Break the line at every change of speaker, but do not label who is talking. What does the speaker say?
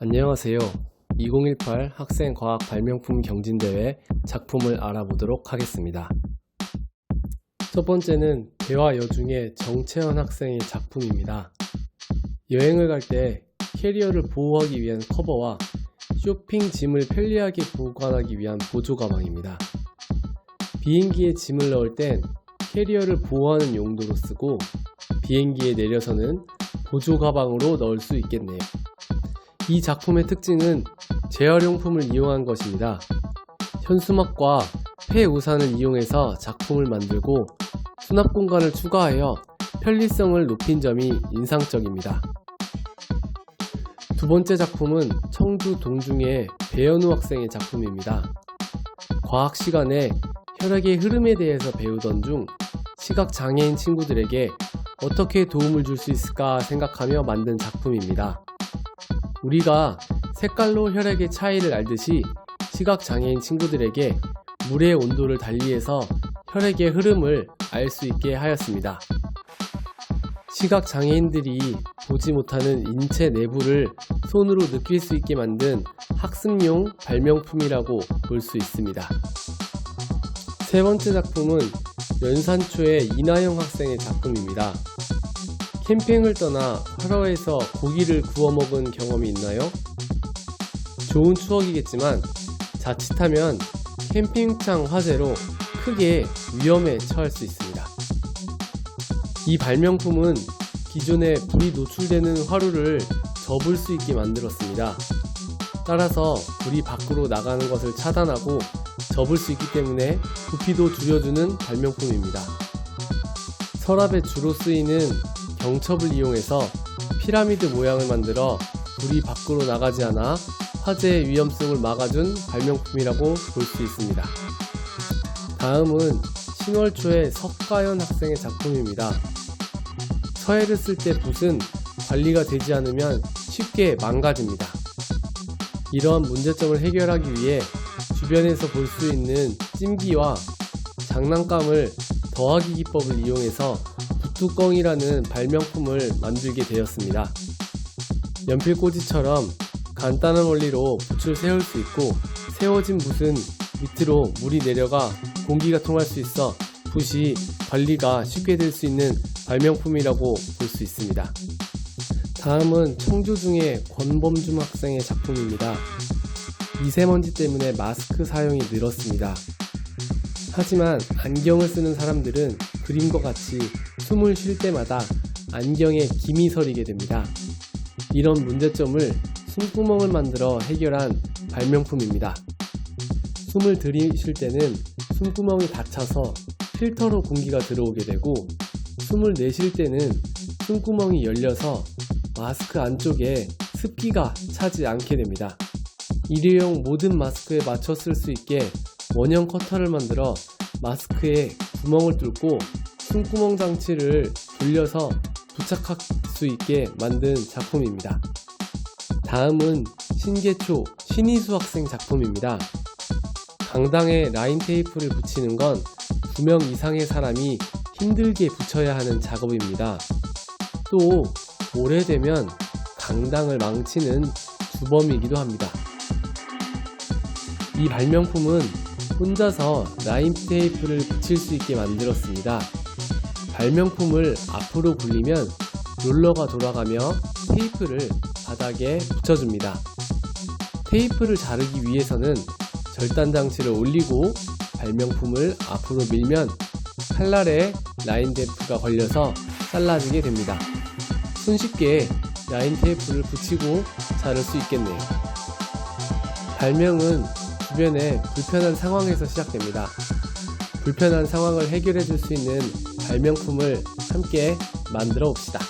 안녕하세요. 2018 학생 과학 발명품 경진대회 작품을 알아보도록 하겠습니다. 첫 번째는 대화 여중의 정채원 학생의 작품입니다. 여행을 갈 때 캐리어를 보호하기 위한 커버와 쇼핑 짐을 편리하게 보관하기 위한 보조 가방입니다. 비행기에 짐을 넣을 땐 캐리어를 보호하는 용도로 쓰고 비행기에 내려서는 보조 가방으로 넣을 수 있겠네요. 이 작품의 특징은 재활용품을 이용한 것입니다. 현수막과 폐 우산을 이용해서 작품을 만들고 수납 공간을 추가하여 편리성을 높인 점이 인상적입니다. 두 번째 작품은 청주 동중의 배현우 학생의 작품입니다. 과학 시간에 혈액의 흐름에 대해서 배우던 중 시각 장애인 친구들에게 어떻게 도움을 줄 수 있을까 생각하며 만든 작품입니다. 우리가 색깔로 혈액의 차이를 알듯이 시각 장애인 친구들에게 물의 온도를 달리해서 혈액의 흐름을 알 수 있게 하였습니다. 시각 장애인들이 보지 못하는 인체 내부를 손으로 느낄 수 있게 만든 학습용 발명품이라고 볼 수 있습니다. 세 번째 작품은 연산초의 이나영 학생의 작품입니다. 캠핑을 떠나 화로에서 고기를 구워 먹은 경험이 있나요? 좋은 추억이겠지만 자칫하면 캠핑장 화재로 크게 위험에 처할 수 있습니다. 이 발명품은 기존에 불이 노출되는 화로를 접을 수 있게 만들었습니다. 따라서 불이 밖으로 나가는 것을 차단하고 접을 수 있기 때문에 부피도 줄여주는 발명품입니다. 서랍에 주로 쓰이는 경첩을 이용해서 피라미드 모양을 만들어 불이 밖으로 나가지 않아 화재의 위험성을 막아준 발명품이라고 볼 수 있습니다. 다음은 신월초의 석가연 학생의 작품입니다. 서해를 쓸 때 붓은 관리가 되지 않으면 쉽게 망가집니다. 이러한 문제점을 해결하기 위해 주변에서 볼 수 있는 찜기와 장난감을 더하기 기법을 이용해서 붓 뚜껑이라는 발명품을 만들게 되었습니다. 연필꽂이처럼 간단한 원리로 붓을 세울 수 있고 세워진 붓은 밑으로 물이 내려가 공기가 통할 수 있어 붓이 관리가 쉽게 될 수 있는 발명품이라고 볼 수 있습니다. 다음은 청주 중의 권범중 학생의 작품입니다. 미세먼지 때문에 마스크 사용이 늘었습니다. 하지만 안경을 쓰는 사람들은 그림과 같이 숨을 쉴 때마다 안경에 김이 서리게 됩니다. 이런 문제점을 숨구멍을 만들어 해결한 발명품입니다. 숨을 들이쉴 때는 숨구멍이 닫혀서 필터로 공기가 들어오게 되고 숨을 내쉴 때는 숨구멍이 열려서 마스크 안쪽에 습기가 차지 않게 됩니다. 일회용 모든 마스크에 맞춰 쓸 수 있게 원형 커터를 만들어 마스크에 구멍을 뚫고 숨구멍 장치를 돌려서 부착할 수 있게 만든 작품입니다. 다음은 신계초 신희수 학생 작품입니다. 강당에 라인 테이프를 붙이는 건두명 이상의 사람이 힘들게 붙여야 하는 작업입니다. 또 오래되면 강당을 망치는 주범이기도 합니다. 이 발명품은 혼자서 라인 테이프를 붙일 수 있게 만들었습니다. 발명품을 앞으로 굴리면 롤러가 돌아가며 테이프를 바닥에 붙여줍니다. 테이프를 자르기 위해서는 절단 장치를 올리고 발명품을 앞으로 밀면 칼날에 라인 테이프가 걸려서 잘라지게 됩니다. 손쉽게 라인 테이프를 붙이고 자를 수 있겠네요. 발명은 주변에 불편한 상황에서 시작됩니다. 불편한 상황을 해결해 줄 수 있는 발명품을 함께 만들어 봅시다.